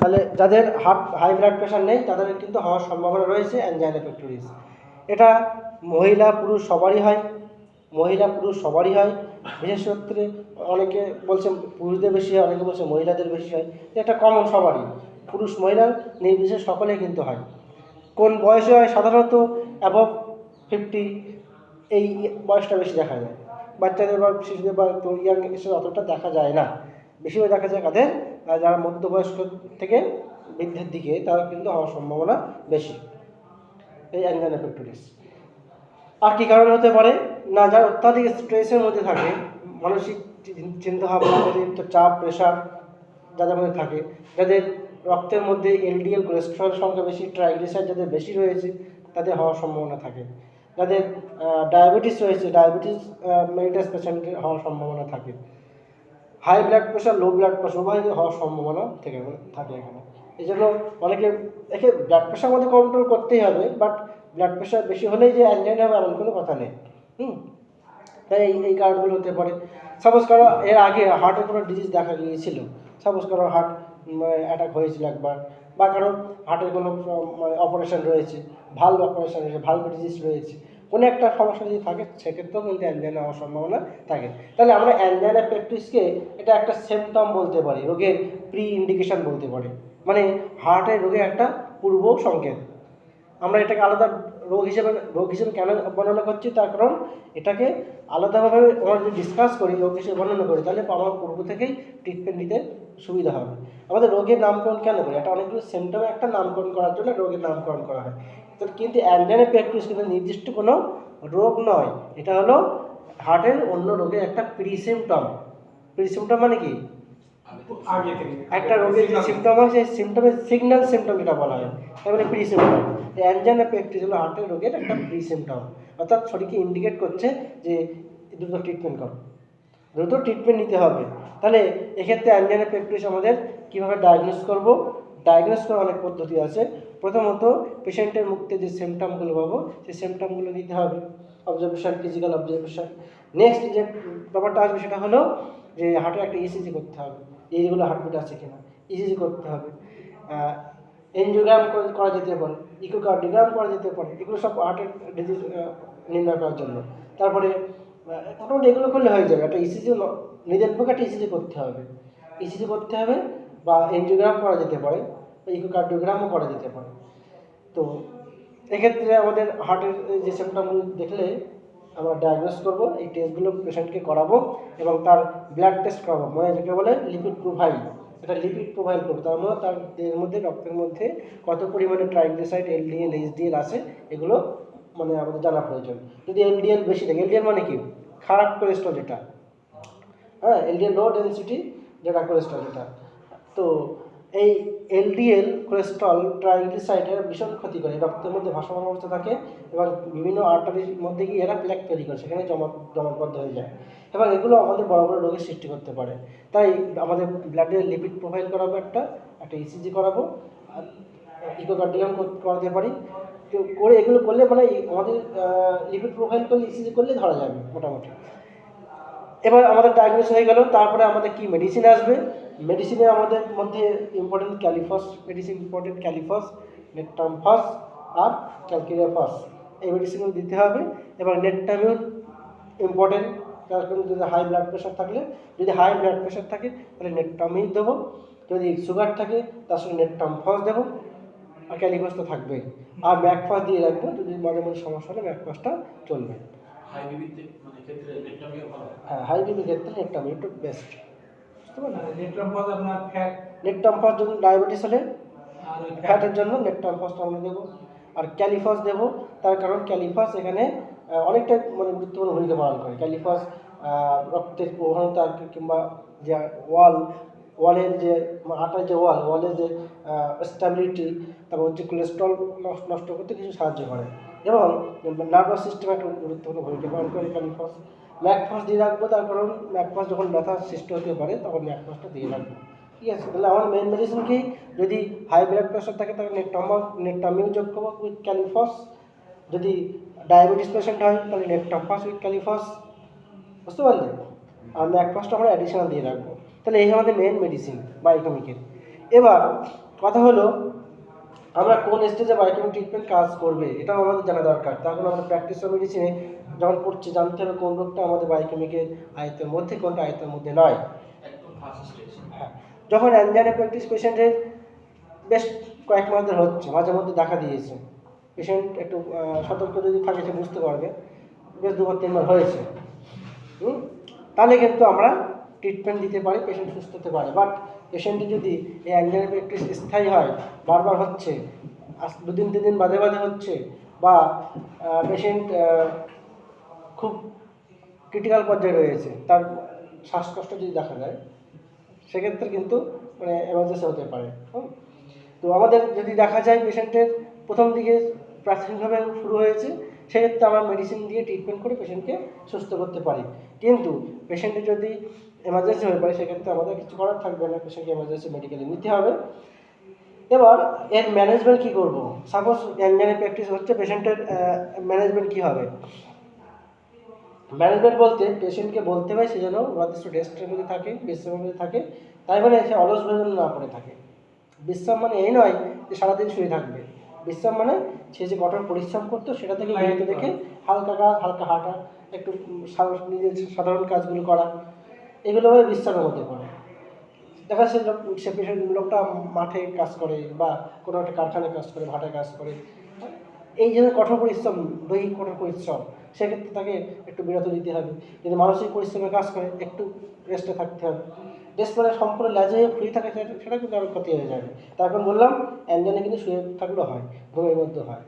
তাহলে যাদের heart high blood pressure নেই, তাদের কিন্তু হওয়ার সম্ভাবনা রয়েছে অ্যানজাইনা পেক্টোরিস এটা মহিলা, পুরুষ সবারই হয়, মহিলা, পুরুষ সবারই হয়। বিশেষ ক্ষেত্রে অনেকে বলছে পুরুষদের বেশি হয়, অনেকে বলছে মহিলাদের বেশি হয়। এটা কমন সবারই। পুরুষ, মহিলা নির্বিশেষে সকলে কিন্তু হয়। কোন বয়সে হয়, সাধারণত অ্যাবভ ফিফটি এই বয়সটা বেশি দেখা যায়। বাচ্চাদের বা শিশুদের বা ইয়াং এসে অতটা দেখা যায় না। বেশিরভাগ দেখা যায় কাদের? যারা মধ্যবয়স্ক থেকে বৃদ্ধের দিকে, তারা কিন্তু হওয়ার সম্ভাবনা বেশি। এই অ্যাংজানা পেক্টোরিস আর কি কারণ হতে পারে? না, যারা অত্যাধিক স্ট্রেসের মধ্যে থাকে, মানসিক চি- চিন্তা ভাবনা অতিরিক্ত চাপ, প্রেশার যাদের মধ্যে থাকে, যাদের রক্তের মধ্যে এলডিএল কোলেস্ট্রল সংখ্যা বেশি, ট্রাইগ্লিসাইড যাদের বেশি রয়েছে, তাদের হওয়ার সম্ভাবনা থাকে। যাদের ডায়াবেটিস রয়েছে, ডায়াবেটিস মেরিটাস পেশেন্টের হওয়ার সম্ভাবনা থাকে। High blood pressure low blood pressure উভয় হওয়ার সম্ভাবনা থেকে থাকে এখানে। এই জন্য অনেকে, একে ব্লাড প্রেশার আমাদের কন্ট্রোল করতেই হবে বাট ব্লাড প্রেশার বেশি হলেই যে অ্যাংজাইনা হবে এমন কোনো কথা নেই। হুম? তাই এই এই কারণগুলো হতে পারে। সাপোজ কারও এর আগে হার্টের কোনো ডিজিজ দেখা গিয়েছিল। সাপোজ কারও হার্ট অ্যাটাক হয়েছিল একবার, বা কারও হার্টের কোনো অপারেশন রয়েছে ভালো অপারেশন রয়েছে ভালো ডিজিজ রয়েছে। কোনো একটা সমস্যা যদি থাকে, সেক্ষেত্রেও কিন্তু অ্যানজাইনা হওয়ার সম্ভাবনা থাকে। তাহলে আমরা অ্যানজাইনা প্র্যাকটিসকে এটা একটা সিমটম বলতে পারি, রোগের প্রি ইন্ডিকেশন বলতে পারি। মানে হার্টের রোগের একটা পূর্ব সংকেত। আমরা এটাকে আলাদা রোগ হিসেবে রোগ হিসেবে কেন বর্ণনা করছি? তার কারণ এটাকে আলাদাভাবে আমরা যদি ডিসকাস করি, রোগ হিসেবে বর্ণনা করি, তাহলে আমার পূর্ব থেকেই ট্রিটমেন্ট নিতে সুবিধা হবে। আমাদের রোগের নামকরণ কেন করি? এটা অনেকগুলো সিমটমে একটা নামকরণ করার জন্য রোগের নামকরণ করা হয়। তো কিন্তু অ্যানজাইনা প্র্যাকটিস কিন্তু নির্দিষ্ট কোনো রোগ নয়। এটা হলো হার্টের অন্য রোগের একটা প্রি সিমটম প্রি মানে কি? আগে থেকে। একটা রোগের যে সিমটম হয় সেই সিমটমের সিগন্যাল সিমটম যেটা বলা হয়। তারপরে প্রি সিমটম অ্যানজাইনা পেকটিস হলো হার্টের রোগের একটা প্রি সিমটম অর্থাৎ শরীরকে ইন্ডিকেট করছে যে দ্রুত ট্রিটমেন্ট করো। দ্রুত ট্রিটমেন্ট নিতে হবে। তাহলে এক্ষেত্রে অ্যানজাইনা পেকটিস আমাদের কীভাবে ডায়াগনোস করব? ডায়াগনোস করার অনেক পদ্ধতি আছে। প্রথমত পেশেন্টের মুখতে যে সিমটমগুলো পাবো, সেই সিমটমগুলো নিতে হবে। অবজারভেশন ফিজিক্যাল অবজারভেশন নেক্সট যে ব্যাপারটা আসবে সেটা হলো যে হার্টের একটা ইসিজি করতে হবে। এইগুলো হার্টবিট আছে কিনা ইসিজি করতে হবে। এনজিওগ্রাম করা যেতে পারে ইকোকার্ডিগ্রাম করা যেতে পারে, এগুলো সব হার্টের ডিজিজ নির্ণয় করার জন্য। তারপরে মোটামুটি এগুলো করলে হয়ে যাবে। একটা ইসিজি নিজের পক্ষে একটা ইসিজি করতে হবে। ইসিজি করতে হবে বা এনজিওগ্রাম করা যেতে পারে। ইকোকার্ডিওগ্রামও করা যেতে পারে। তো এক্ষেত্রে আমাদের হার্টের যে সিমটমগুলো দেখলে আমরা ডায়াগনোস করব, এই টেস্টগুলো পেশেন্টকে করাবো এবং তার ব্লাড টেস্ট করাবো। মানে যেটাকে বলে লিপিড প্রোফাইল এটা লিপিড প্রোফাইল করব। তার মানে তার দেহের মধ্যে, রক্তের মধ্যে কত পরিমাণে ট্রাইগ্লিসাইড এলডিএল এইচডিএল আছে, এগুলো মানে আমাদের জানা প্রয়োজন। যদি এলডিএল বেশি থাকে এলডিএল মানে কি? খারাপ কোলেস্ট্রল যেটা। হ্যাঁ এলডিএল লো ডেন্সিটি যেটা কোলেস্ট্রল যেটা। তো এই এলডিএল কোলেস্ট্রল ট্রাইগ্লিসাইডের ভীষণ ক্ষতি করে রক্তের মধ্যে ভাসমান অবস্থা থাকে এবং বিভিন্ন আর্টারির মধ্যে গিয়ে এরা প্ল্যাক তৈরি করে, সেখানে জমা জমাটবদ্ধ হয়ে যায়। এবং এগুলো আমাদের বড় বড় রোগের সৃষ্টি করতে পারে। তাই আমাদের ব্লাডের লিপিড প্রোফাইল করাবো একটা একটা ইসিজি করাবো, আর ইকোকার্ডিয়াম করাতে পারি। তো করে এগুলো করলে মানে আমাদের লিপিড প্রোফাইল করলে ইসিজি করলে ধরা যাবে মোটামুটি। এবার আমাদের ডায়াগনোস হয়ে গেল, তারপরে আমাদের কি মেডিসিন আসবে? মেডিসিনে আমাদের মধ্যে important kali phos medicine important kali phos natrum phos আর ক্যালকিরিয়াফাস এই মেডিসিনগুলো দিতে হবে। এবং নেটটামিউর ইম্পর্টেন্ট যদি হাই ব্লাড প্রেশার থাকলে যদি হাই ব্লাড প্রেশার থাকে তাহলে নেটটামিউ দেবো। যদি সুগার থাকে তার সঙ্গে নেটটামফস দেবো। আর ক্যালিফস তো থাকবেই। আর ম্যাকফাস দিয়ে রাখব। যদি মাঝে মাঝে সমস্যা হলে ম্যাকফাসটা চলবে। মানে হ্যাঁ হাই বিপি ক্ষেত্রে নেটটামিউ একটু বেস্ট বুঝতে পারলেন? নেট্রাম পাস আপনার ফ্যাট নেটটামফাস যদি ডায়াবেটিস হলে আর ফ্যাটের জন্য নেটটামফাসটা আমরা দেবো। আর ক্যালিফাস দেবো তার কারণ ক্যালিফাস এখানে অনেকটা মানে গুরুত্বপূর্ণ ভূমিকা পালন করে। ক্যালিফাস রক্তের প্রবণতা কিংবা যে ওয়াল ওয়ালের যে আটার যে ওয়াল ওয়ালের যে স্ট্যাবিলিটি তারপর হচ্ছে কোলেস্ট্রল নষ্ট করতে কিছু সাহায্য করে। এবং নার্ভাস সিস্টেমে একটা গুরুত্বপূর্ণ ভূমিকা পালন করে ক্যালিফাস ম্যাকফাস দিয়ে রাখব, তার কারণ ম্যাকফাস যখন ব্যথা সৃষ্টি হতে পারে, তখন ম্যাকফাসটা দিয়ে রাখব। ঠিক আছে, তাহলে আমার মেন মেডিসিন কি? যদি হাই ব্লাড প্রেশার থাকে, তাহলে নেটটামা নেটটামিউ যোগ করব উইথ ক্যালিফস যদি ডায়াবেটিস পেশেন্ট হয়, তাহলে নেটটাম্পাস উইথ ক্যালিফস বুঝতে পারলে? আর ম্যাকফাসটা আমরা অ্যাডিশনাল দিয়ে রাখব। তাহলে এই আমাদের মেন মেডিসিন বায়োকেমিকের এবার কথা হলো আমরা কোন স্টেজে বায়োকেমিক ট্রিটমেন্ট কাজ করবে এটাও আমাদের জানা দরকার। তখন আমরা প্র্যাকটিস অফ মেডিসিনে যখন পড়ছি জানতে হবে কোন রোগটা আমাদের বায়োকেমিকের আয়ত্তের মধ্যে কোনটা আয়ত্তের মধ্যে নয়। একদম হ্যাঁ। যখন অ্যানজাইনা প্র্যাকটিস পেশেন্টের বেশ কয়েক মাস ধরে হচ্ছে মাঝে মধ্যে দেখা দিয়েছে। পেশেন্ট একটু সতর্ক যদি থাকে সে বুঝতে পারবে। বেশ দুবার তিনবার হয়েছে। তাহলে কিন্তু আমরা ট্রিটমেন্ট দিতে পারি পেশেন্ট সুস্থ হতে পারে। বাট পেশেন্টের যদি এই অ্যানজাইনা প্র্যাকটিস স্থায়ী হয়, বারবার হচ্ছে দুদিন তিন দিন বাদে বাদে হচ্ছে, বা পেশেন্ট খুব ক্রিটিক্যাল পর্যায়ে রয়েছে, তার শ্বাসকষ্ট যদি দেখা যায়, সেক্ষেত্রে কিন্তু মানে এমার্জেন্সি হতে পারে। তো আমাদের যদি দেখা যায় পেশেন্টের প্রথম দিকে প্রাথমিকভাবে শুরু হয়েছে, সেক্ষেত্রে আমরা মেডিসিন দিয়ে ট্রিটমেন্ট করে পেশেন্টকে সুস্থ করতে পারি। কিন্তু পেশেন্টের যদি এমার্জেন্সি হয়ে পড়ে সেক্ষেত্রে আমাদের কিছু করার থাকবে না পেশেন্টকে এমার্জেন্সি মেডিকেলে নিতে হবে। এবার এর ম্যানেজমেন্ট কী করব? সাপোজ অ্যাঞ্জাইনা প্র্যাকটিস হচ্ছে পেশেন্টের ম্যানেজমেন্ট কী হবে? ম্যানেজমেন্ট বলতে পেশেন্টকে বলতে হয় সে যেন নির্দিষ্ট রেস্টের মধ্যে থাকে বিশ্রামের মধ্যে থাকে। তাই মানে সে অলস ভোজন না করে থাকে। বিশ্রাম মানে এই নয় যে সারাদিন শুয়ে থাকবে। বিশ্রাম মানে সে যে কঠোর পরিশ্রম করতো সেটা থেকে বিরত রেখে হালকা কাজ হালকা হাঁটা একটু নিজের সাধারণ কাজগুলো করা। এগুলো হবে বিশ্রামের মধ্যে পড়ে দেখা যাচ্ছে লোক সে লোকটা মাঠে কাজ করে বা কোনো একটা কারখানায় কাজ করে ভাটায় কাজ করে। এই যে কঠোর পরিশ্রম, দৈহিক কঠোর পরিশ্রম, সেক্ষেত্রে তাকে একটু বিরত দিতে হবে। যদি মানসিক পরিশ্রমে কাজ করে, একটু রেস্টে থাকতে হবে। রেস্ট মানে সম্পূর্ণ ল্যাজে হয়ে ফ্রি থাকে, সেটা কিন্তু আরও ক্ষতি হয়ে যাবে। তারপর বললাম অ্যাঞ্জনে কিন্তু শুয়ে থাকলেও হয়, ঘুমের মধ্যে হয়।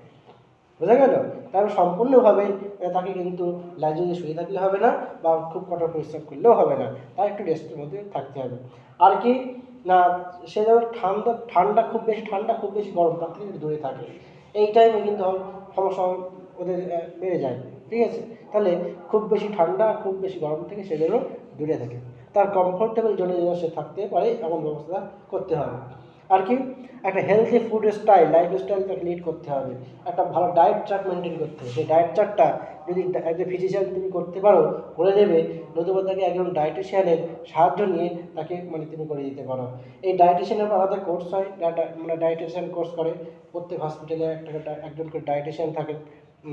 বোঝা গেল? তারপর সম্পূর্ণভাবে তাকে কিন্তু লাইজে শুয়ে থাকলে হবে না বা খুব কঠোর পরিশ্রম করলেও হবে না। তার একটু রেস্টের মধ্যে থাকতে হবে। আর কি? না, সে যেন ঠান্ডা ঠান্ডা খুব বেশি, ঠান্ডা খুব বেশি গরম, তার থেকে দূরে থাকে। এই টাইমে কিন্তু সমস্যা ওদের বেড়ে যায়। ঠিক আছে? তাহলে খুব বেশি ঠান্ডা, খুব বেশি গরম থেকে সে যেন দূরে থাকে। তার কমফোর্টেবল জোনে যেন সে থাকতে পারে, এমন ব্যবস্থা করতে হবে। আর কি? একটা healthy food style life style তাকে লিড করতে হবে। একটা ভালো ডায়েট চার্ট মেনটেন করতে হবে। সেই ডায়েট চার্টটা যদি একজন ফিজিশিয়ান তুমি করতে পারো, করে দেবে নতুবা তাকে একজন ডায়েটিশিয়ানের সাহায্য নিয়ে তাকে মানে তুমি করে দিতে পারো। এই ডায়েটিশিয়ানের আলাদা কোর্স হয় মানে ডায়েটিশিয়ান কোর্স করে। প্রত্যেক হসপিটালে একটা একজন করে ডায়েটিশিয়ান থাকে।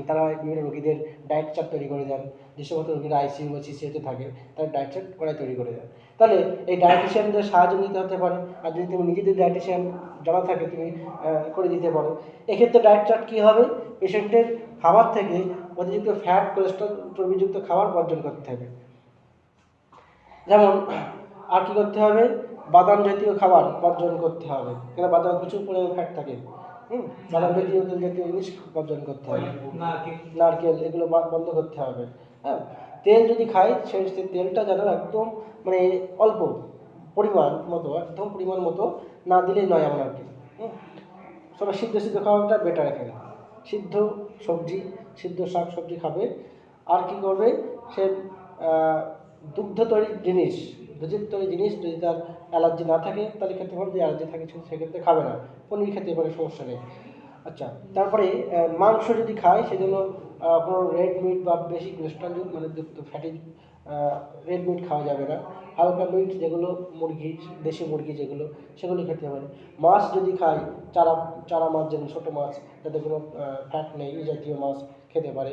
তারা বিভিন্ন রোগীদের ডায়েট চার্ট তৈরি করে দেন। যে সমস্ত রোগীরা আইসিইউ বা সিসিউতে থাকে, তারা ডায়েট চার্ট ওরাই তৈরি করে দেন। তাহলে এই ডায়েটিশিয়ানদের সাহায্য নিতে হতে পারে। আর যদি তুমি নিজেদের ডায়েটিশিয়ান জানা থাকে তুমি করে দিতে পারো। এক্ষেত্রে ডায়েট চার্ট কী হবে? পেশেন্টের খাবার থেকে অতিরিক্ত ফ্যাট কোলেস্ট্রল চর্বিযুক্ত খাবার বর্জন করতে হবে। যেমন আর কী করতে হবে? বাদাম জাতীয় খাবার বর্জন করতে হবে। কেন? বাদাম প্রচুর পরিমাণে ফ্যাট থাকে। হুম? বাদাম জাতীয় তেল জাতীয় জিনিস বর্জন করতে হবে। নারকেল নারকেল এগুলো বন্ধ করতে হবে। হ্যাঁ? তেল যদি খাই সেই তেলটা যেন একদম মানে অল্প পরিমাণ মতো, একদম পরিমাণ মতো না দিলেই নয় আমার আর কি। সবাই সিদ্ধ সিদ্ধ খাওয়াটা বেটার এখানে সিদ্ধ সবজি, সিদ্ধ শাক সবজি খাবে। আর কি করবে? সে দুগ্ধ তৈরি জিনিস, দুধের তৈরি জিনিস যদি তার অ্যালার্জি না থাকে, তাহলে খেতে পারে যদি অ্যালার্জি থাকে সেক্ষেত্রে খাবে না। পনির খেতে পারে, সমস্যা নেই। আচ্ছা তারপরে মাংস যদি খায়, সেজন্য কোনো রেড মিট বা বেশি কোলেস্ট্রল মানে যুক্ত ফ্যাটি রেড মিট খাওয়া যাবে না। হালকা মিট যেগুলো মুরগি, দেশি মুরগি যেগুলো, সেগুলো খেতে পারে মাছ যদি খায় চারা চারা মাছ যেগুলো ছোটো মাছ যাতে কোনো ফ্যাট নেই, এই জাতীয় মাছ খেতে পারে।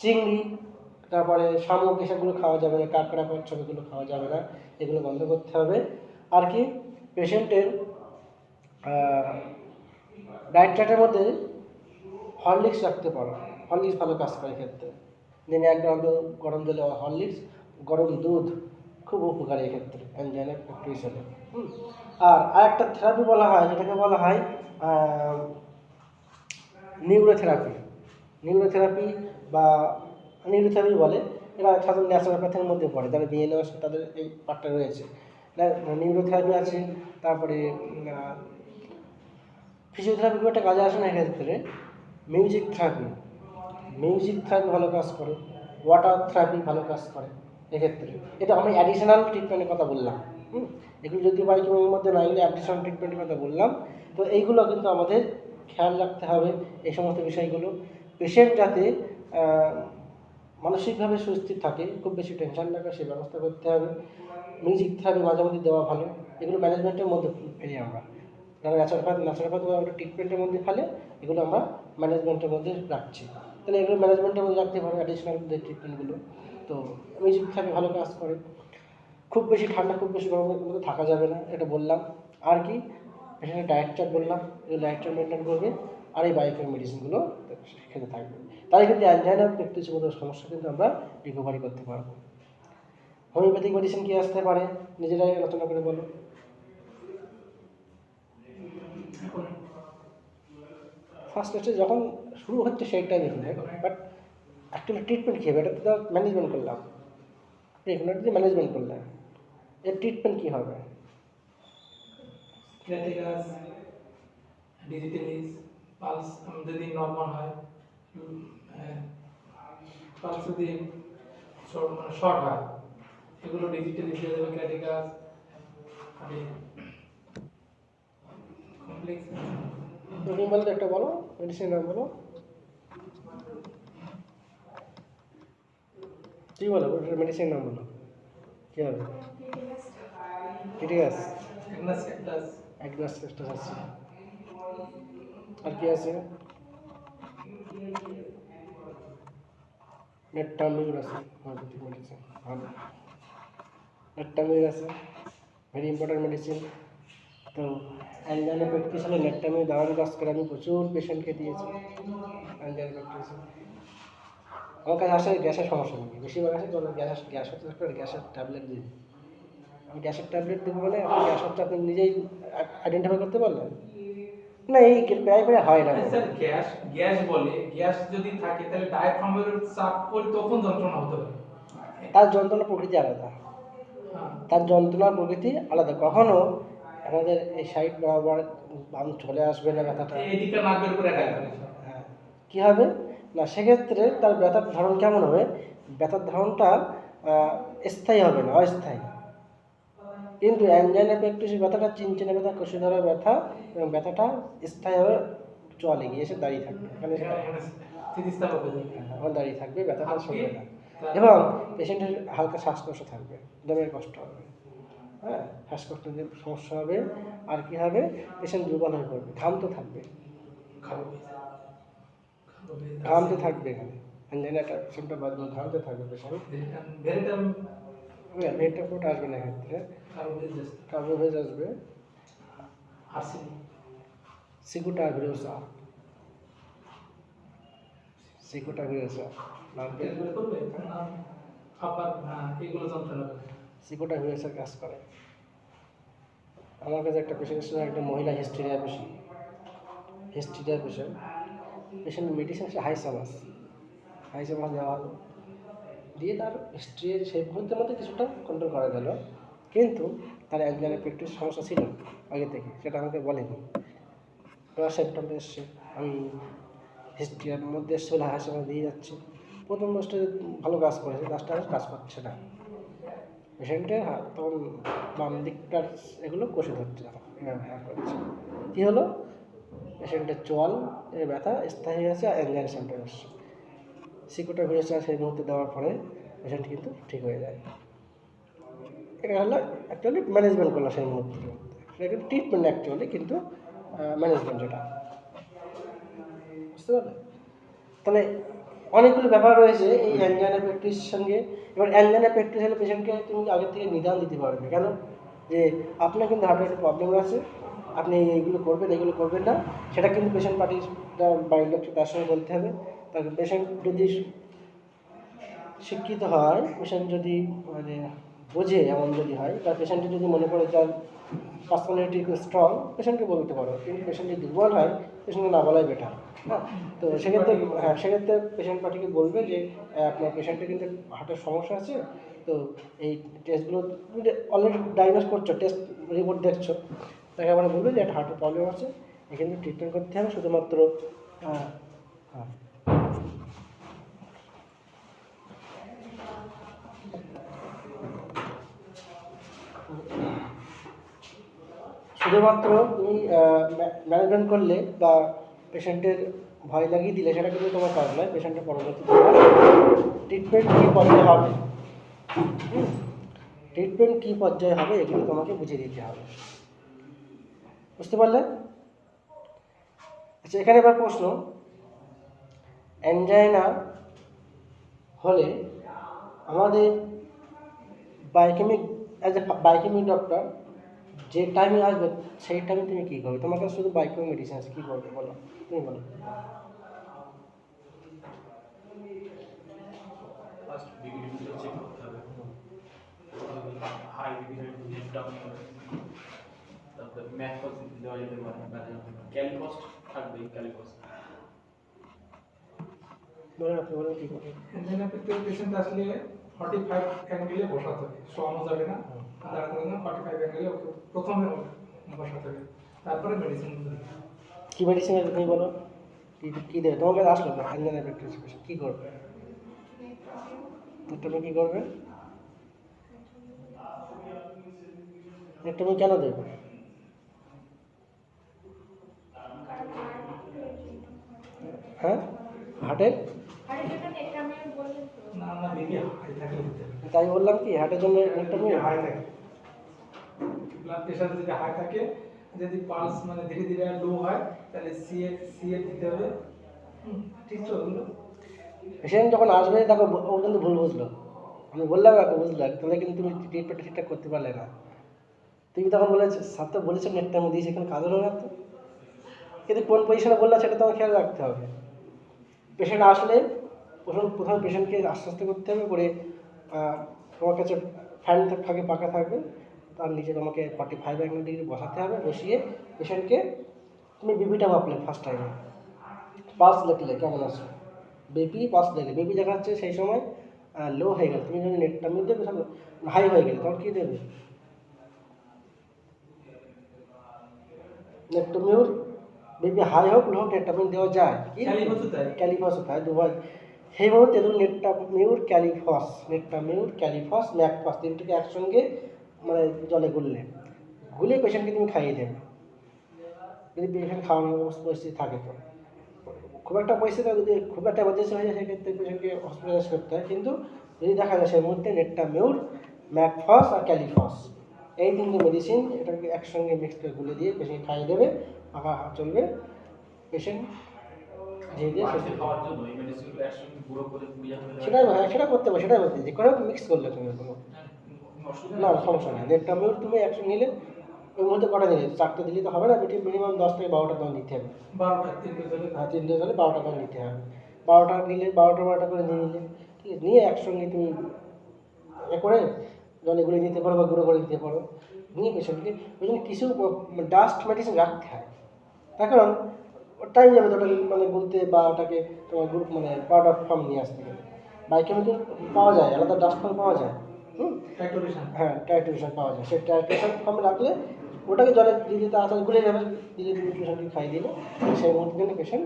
চিংড়ি, তারপরে শামুক, এসবগুলো খাওয়া যাবে না, কাঁকড়া কচ্ছপ এগুলো খাওয়া যাবে না, এগুলো বন্ধ করতে হবে। আর কি পেশেন্টের ডায়েট চার্টের মধ্যে হরলিক্স রাখতে পারো। হরলিক্স ভালো কাজ করে ক্ষেত্রে। দিনে এক গ্রাম গরম জলে হরলিক্স, গরম দুধ খুব উপকারী এক্ষেত্রে অ্যাঞ্জাইনা প্র্যাকটিস হলে হুম। আর আরেকটা থেরাপি বলা হয়, যেটাকে বলা হয় নিউরোথেরাপি নিউরোথেরাপি বা নিউরোথেরাপি বলে, এরা সাধারণ ন্যাচারোপ্যাথির মধ্যে পড়ে, যারা বিএনএ আছে, তাদের এই পার্টটা রয়েছে। নিউরোথেরাপি আছে, তারপরে ফিজিওথেরাপি একটা কাজে আসে না এক্ষেত্রে মিউজিক থেরাপি মিউজিক থেরাপি ভালো কাজ করে। ওয়াটার থেরাপি ভালো কাজ করে এক্ষেত্রে। এটা আমি অ্যাডিশনাল ট্রিটমেন্টের কথা বললাম, হুম? এগুলো যদি বাইকের মধ্যে না এগুলো অ্যাডিশনাল ট্রিটমেন্টের কথা বললাম। তো এইগুলো কিন্তু আমাদের খেয়াল রাখতে হবে এই সমস্ত বিষয়গুলো। পেশেন্ট যাতে মানসিকভাবে সুস্থির থাকে, খুব বেশি টেনশন করে সে ব্যবস্থা করতে হবে। মিউজিক থেরাপি মাঝে মধ্যে দেওয়া ভালো। এগুলো ম্যানেজমেন্টের মধ্যে ফেলি আমরা। যারা ন্যাচারোপ্যাথ ন্যাচারোপ্যাথগুলো আমরা ট্রিটমেন্টের মধ্যে ফেলে, এগুলো আমরা ম্যানেজমেন্টের মধ্যে রাখছি। তাহলে এগুলো ম্যানেজমেন্টের মধ্যে রাখতে পারে অ্যাডিশনাল যে ট্রিটমেন্টগুলো তো মিউজিক থাকে ভালো কাজ করে। খুব বেশি ঠান্ডা, খুব বেশি গরমের মধ্যে থাকা যাবে না, এটা বললাম। আর কি? এখানে ডায়েট চার্ট বললাম। এই ডায়েট চার্ট মেনটেন করবে। আর এই বাইকের মেডিসিনগুলো খেতে থাকবে। তাই কিন্তু অ্যানজাইনা প্র্যাকটিস কোনো সমস্যা কিন্তু আমরা রিকভারি করতে পারব। হোমিওপ্যাথিক মেডিসিন কি আসতে পারে? নিজেরাই আলোচনা করে বলো এখন ফার্স্ট হচ্ছে যখন শুরু হচ্ছে সেই টাইমে বাট অ্যাকচুয়ালি ট্রিটমেন্ট কী হবে? এটা তো ম্যানেজমেন্ট করলাম। ট্রিটমেন্ট দিয়ে ম্যানেজমেন্ট করলাম এর ট্রিটমেন্ট কী হবে? ডিজিটালিস পালস যদি নর্মাল হয় পালস যদি শর্ট মানে হয়, এগুলো ডিজিটালিস দিয়ে দেবে ক্রেটিকাস আর কমপ্লেক্স তুমি বলতে একটা বলো মেডিসিন নাম বলো। কী বলো মেডিসিন নাম বলো। কী হবে? প্লাস একগ্লাস চেষ্টা আছে। আর কি আছে? নেটটামিউর আছে হোমিওপ্যাথিক মেডিসিন ভালো। নেটটামিউর আছে ভেরি ইম্পর্টেন্ট মেডিসিন তো অ্যানজাইনা প্র্যাকটিস হলে নেটটামিউর দারুণ কাজ করে আমি প্রচুর পেশেন্টকে দিয়েছি অ্যানজাইনা প্র্যাকটিস আমার কাছে আসলে গ্যাসের সমস্যা নেই। বেশিরভাগ আসে যখন গ্যাস গ্যাস হতে থাকলে গ্যাসের ট্যাবলেট দিই আমি গ্যাসের ট্যাবলেট দেবো বলে আপনি গ্যাস হচ্ছে আপনি নিজেই আইডেন্টিফাই করতে পারলেন? না এই প্রায় প্রায় হয় না। স্যার গ্যাস গ্যাস বলে গ্যাস যদি থাকে তাহলে ডায়াফ্রামের চাপ পড়ে তখন যন্ত্রণা হতে পারে। তার যন্ত্রণা প্রকৃতি আলাদা। হ্যাঁ। তার যন্ত্রণার প্রকৃতি আলাদা। কখনো আমাদের এই সাইড বরাবর বাম চলে আসবে না ব্যথাটা? এইদিকে নাকের উপরে হ্যাঁ। কী হবে? না সেক্ষেত্রে তার ব্যথার ধরন কেমন হবে? ব্যথার ধরনটা স্থায়ী হবে না অস্থায়ী। কিন্তু অ্যানজাইনা প্র্যাকটিসের ব্যথাটা চিনচিনে ব্যথা কষে ধরা ব্যথা এবং ব্যথাটা স্থায়ীভাবে চলে গিয়ে এসে দাঁড়িয়ে থাকবে। এখানে স্থিতিস্থাপক হয়ে দাঁড়িয়ে থাকবে ব্যথাটা সরবে না এবং পেশেন্টের হালকা শ্বাসকষ্ট থাকবে দমের কষ্ট হবে। হ্যাঁ শ্বাসকষ্ট যে সমস্যা হবে, আর কি হবে? পেশেন্ট দুর্বল হয়ে পড়বে ঘাম তো থাকবে। ঘাম তো থাকবে এখানে। অ্যাঞ্জাইনাটা সিমটা বাদ দিয়ে ঘাম তো থাকবে পেশেন্ট। ভেরিটাম ভেটটা ফুট আসবে না কার্বোহাইড্রেট কার্বোভেজ আসবে সিকুটা ভিরোসা সিকুটা ভিরোসা করবে? আবার হ্যাঁ এগুলো যন্ত্রণা সিকোটা ভিউএসের কাজ করে। আমার কাছে একটা পেশেন্ট ছিল একটা মহিলা hysteria patient hysteria patient patient medicine সে হাইসামাস হাইসামাস দেওয়া হলো। দিয়ে তার হিস্ট্রির সেই মুহূর্তের মধ্যে কিছুটা কন্ট্রোল করা গেল। কিন্তু তার একজনের পেটের সমস্যা ছিল আগে থেকে, সেটা আমাকে বলেনি। এবার সিমটমটা এসছে, আমি হিস্ট্রিয়ার মধ্যে এসছে বলে হাইসামাস দিয়ে যাচ্ছি। প্রথম দশটা ভালো কাজ করেছে আর কাজ করছে না। পেশেন্টের হাত তখন বাম দিকটার এগুলো কষে ধরছে হ্যাঁ। করছে। কী হলো? পেশেন্টের চোয়াল এর ব্যথা স্থায়ী হয়ে আছে আর অ্যাঞ্জাইনা সেন্টার আসছে সিকোটা ভিড়েছে সেই মুহূর্তে দেওয়ার পরে পেশেন্ট কিন্তু ঠিক হয়ে যায়। এটা হলো অ্যাকচুয়ালি ম্যানেজমেন্ট করল সেই মুহূর্তে। সেটা কিন্তু ট্রিটমেন্ট অ্যাকচুয়ালি কিন্তু ম্যানেজমেন্ট যেটা। বুঝতে পারলে? তাহলে অনেকগুলো ব্যাপার রয়েছে এই অ্যাঞ্জাইনা প্র্যাকটিস সঙ্গে। এবার অ্যাঞ্জাইনা প্র্যাকটিস হলে পেশেন্টকে তুমি আগে থেকে নিদান দিতে পারবে। কেন? যে আপনার কিন্তু হার্টের একটা প্রবলেম আছে, আপনি এইগুলো করবেন, এগুলো করবেন না। সেটা কিন্তু পেশেন্ট পার্টি বাড়ির লোককে তার সঙ্গে বলতে হবে। তার পেশেন্ট যদি শিক্ষিত হয়, পেশেন্ট যদি মানে বোঝে এমন যদি হয় বা পেশেন্টের যদি মনে করে তার পার্সোনালিটি স্ট্রং পেশেন্টকে বলতে পারো। কিন্তু পেশেন্ট যদি দুর্বল হয় পেশেন্টকে না বলাই বেটার হ্যাঁ? তো সেক্ষেত্রে হ্যাঁ সেক্ষেত্রে পেশেন্ট পার্টিকে বলবে যে আপনার পেশেন্টের কিন্তু হার্টের সমস্যা আছে তো এই টেস্টগুলো তুমি অলরেডি ডায়াগনোস করছ টেস্ট রিপোর্ট দেখছ তাকে আবার বলবে যে একটা হার্টের প্রবলেম আছে এখানে ট্রিটমেন্ট করতে হবে শুধুমাত্র আহ, হ্যাঁ। শুধুমাত্র তুমি ম্যানেজমেন্ট করলে বা পেশেন্টের ভয় লাগিয়ে দিলে, সেটা কিন্তু তোমার কাজ নয় পেশেন্টের পরবর্তী তোমার ট্রিটমেন্ট কী পর্যায়ে হবে? ট্রিটমেন্ট কী পর্যায়ে হবে, এগুলো তোমাকে বুঝিয়ে দিতে হবে। বুঝতে পারলে? আচ্ছা এখানে এবার প্রশ্ন। অ্যাঞ্জাইনা হলে আমাদের biochemic as a biochemic doctor যে টাইমে আসবে সেই টাইমে তুমি কী করবে? তোমার কাছে শুধু বায়োকেমিক মেডিসিন আছে কী করবে বলো? তুমি বলো। ফার্স্ট বিবিডিগুলো করতে হবে হাই বিবিডি ডাউন তারপরে ম্যাথ কস্ট দেওয়া যেতে পারে ক্যালি কস্ট থাকবে ক্যালি কস্ট বলে আপনি বলেন কী করবে? এখানে পেশেন্ট আসলে ফর্টি ফাইভ অ্যাঙ্গেলে বসাতে হবে শোয়ানো যাবে না। দাঁড়াতে হবে না ফর্টি ফাইভ অ্যাঙ্গেলে প্রথমে বসাতে হবে তারপরে মেডিসিন কী মেডিসিন তুমি বলো? কী দেবে? তোমার কাছে আসলো না অ্যাঞ্জাইনা প্র্যাকটিস কী করবে? তুমি কী করবে? তুমি কেন দেবে? হ্যাঁ? হার্টের না না হাই থাকলে তাই বললাম কি হার্টের জন্য একটা যদি হাই থাকে। ব্লাড প্রেশার যদি হাই থাকে যদি পালস মানে ধীরে ধীরে লো হয় তাহলে সিএ সিএ দিতে হবে। ঠিক তো পেশেন্ট যখন আসবে দেখো ও কিন্তু ভুল বুঝলো। আমি বললাম ওকে বুঝলো তাহলে কিন্তু তুমি ট্রিটমেন্টটা ঠিকঠাক করতে পারলে না। তুমি তখন বলেছ স্যার তো বলেছ নেটটা আমি দিয়েছি এখানে কাজ হলো না তো। কিন্তু কোন পজিশনে বললাম সেটা তোমাকে খেয়াল রাখতে হবে। পেশেন্ট আসলে প্রথম প্রথম পেশেন্টকে আস্তে আস্তে করতে হবে করে তোমার কাছে ফ্যান থাকে পাকা থাকবে তার নিচে তোমাকে ফর্টি ফাইভ ডিগ্রি বসাতে হবে বসিয়ে পেশেন্টকে তুমি বিপিটা মাপলে ফার্স্ট টাইমে পালস দেখলে কেমন আছে? বেবি পালস দেখলে। বেবি দেখাচ্ছে সেই সময় লো হয়ে গেল। তুমি যদি নেটটা মিল দেবে হাই হয়ে গেলে। তখন কী দেবে? নেট্টোমিউর বেবি হাই হোক লো হোক নেট্টামিউর দেওয়া যায়। কি। ক্যালিফস তাই দুবার সেই মুহূর্তে তুমি নেটটা মিউর ক্যালিফস, নেটটা মিউর ক্যালিফস, ম্যাকফস তিনটাকে একসঙ্গে মানে জলে গুললে। গুলে পেশেন্টকে তুমি খাইয়ে দেবে। যদি পেশেন্ট খাওয়ানোর পরিস্থিতি থাকে তো। খুব একটা পরিস্থিতি যদি খুব একটা এমার্জেন্সি হয়ে যায়, সেক্ষেত্রে পেশেন্টকে হসপিটালাইজ করতে হয়। কিন্তু যদি দেখা যায় সেই মুহূর্তে নেটটা মিউর, ম্যাকফস আর ক্যালিফস, এই তিনটে মেডিসিন এটাকে একসঙ্গে মিক্স করে গুলে দিয়ে পেশেন্ট খাইয়ে দেবে পাকা চলবে। পেশেন্ট ধীরে ধীরে সুস্থ বাড়িতে হবে। খাওয়ার জন্য এই মেডিসিনগুলো একসঙ্গে গুঁড়ো করে পুড়িয়ে সেটাই হ্যাঁ সেটা করতে পারো সেটাই বলতে যে করে মিক্স করলে তুমি কোনো না নেই। সমস্যা নেই। দেড়টা মিনিট তুমি একশো নিলে ওই মধ্যে কটা নিলে চারটে দিলে তো হবে না মিনিমাম দশ থেকে বারোটা নিতে হবে। বারোটা হ্যাঁ। বারোটা নিতে হবে। বারোটা নিলে বারোটা বারোটা করে নিয়ে নিলে। ঠিক আছে নিয়ে একসঙ্গে তুমি এ করে জলে গুলে নিতে পারো বা গুঁড়ো করে দিতে পারো। নিয়ে পেশেন্টকে ওই জন্য কিছু ডাস্ট মেডিসিন রাখতে হয়। তার কারণ টাইম যাবে ওটাকে মানে বলতে বা ওটাকে তোমার গ্রুপ মানে পাউডার ফর্ম নিয়ে আসতে গেলে। বায়োকেমিক্যাল পাওয়া যায় আলাদা ডাস্ট ফর্ম পাওয়া যায় হুম? হ্যাঁ টাইট্রেশন পাওয়া যায়। সেই টাইট্রেশন ফর্মে রাখলে ওটাকে জলে দিলে তাড়াতাড়ি গুলে যাবে দিলে পেশেন্টকে খাই দিলে সেই মুহূর্তে কিন্তু পেশেন্ট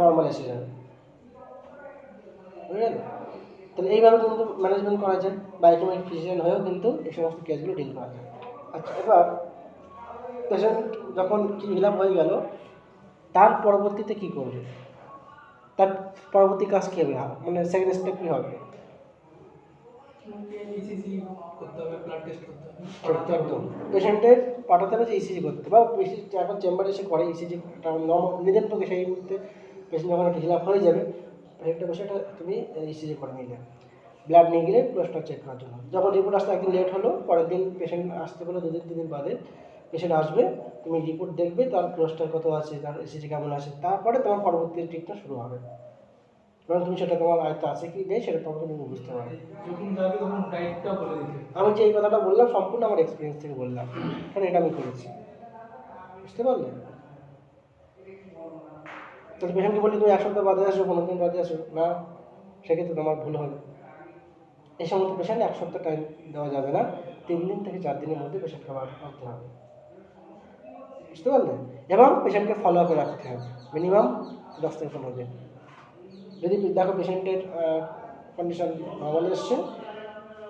নর্মাল এসে যাবে। বুঝে গেল তাহলে এইভাবে কিন্তু ম্যানেজমেন্ট করা যায়। বায়োকেমিক ফিজিশিয়ান হয়েও কিন্তু এই সমস্ত কেসগুলো ডিল করা যায়। আচ্ছা এবার পেশেন্ট যখন কি ফিল হয়ে গেল তার পরবর্তীতে কি করবে? তার পরবর্তী কাজ কী হবে? মানে সেকেন্ড স্টেপ কী হবে? পেশেন্টের পাঠাতে হবে যে ইসিজি করতে। বা এখন চেম্বারে এসে করে ইসিজি নর্মাল নিজের পক্ষে সেই মুহূর্তে পেশেন্ট যখন একটা হিলাপ হয়ে যাবে পেশেন্টে বসে একটা তুমি ইসিজি করে নিলে। ব্লাড নিয়ে গেলে ক্লোজটা চেক করার জন্য। যখন রিপোর্ট আসতে একদিন লেট হলো পরের দিন পেশেন্ট আসতে পারল দুদিন তিন দিন বাদে পেশেন্ট আসবে তুমি রিপোর্ট দেখবে তার ক্লোজটার কত আছে তার ইসিজি কেমন আছে তারপরে তোমার পরবর্তী ট্রিটমেন্ট শুরু হবে। কারণ তুমি সেটা তোমার আয়ত্ত আছে কি নেই সেটা তখন তুমি বুঝতে পারবে। আমি যে এই কথাটা বললাম সম্পূর্ণ আমার এক্সপিরিয়েন্স থেকে বললাম। কারণ এটা আমি করেছি। বুঝতে পারলে? তাহলে পেশেন্টকে বলি তুমি এক সপ্তাহ বাদে আসো পনেরো দিন বাদে আসো। না সেক্ষেত্রে তোমার ভুল হবে। এই সমস্ত পেশেন্ট এক সপ্তাহ টাইম দেওয়া যাবে না। তিন দিন থেকে চার দিনের মধ্যে পেশেন্ট খাবার আনতে হবে। বুঝতে পারলে? এবং পেশেন্টকে ফলো আপে রাখতে হবে। মিনিমাম দশ থেকে পনেরো দিন যদি দেখো পেশেন্টের কন্ডিশন নর্মাল এসছে,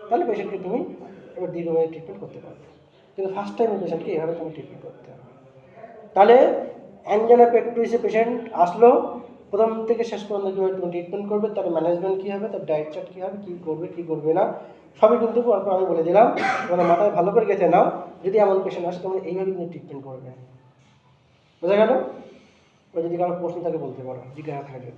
তাহলে পেশেন্টকে তুমি এবার দীর্ঘমেয়াদী ট্রিটমেন্ট করতে পারবে। কিন্তু ফার্স্ট টাইম পেশেন্টকে এভাবে তুমি ট্রিটমেন্ট করতে হবে। তাহলে অ্যাঞ্জানা পেক্টুইসে পেশেন্ট আসলো, প্রথম থেকে শেষ পর্যন্ত কীভাবে তুমি ট্রিটমেন্ট করবে, তার ম্যানেজমেন্ট কী হবে, তার ডায়েট চার্ট কী হবে, কী করবে কী করবে না, সবই কিন্তু পরপর আমি বলে দিলাম। তোমরা মাথায় ভালো করে গেছে নাও। যদি এমন পেশেন্ট আসে, তোমরা এইভাবে কিন্তু ট্রিটমেন্ট করবে। বোঝা গেল ও যদি কারও প্রশ্ন থাকে বলতে পারো জিজ্ঞাসা থাকে।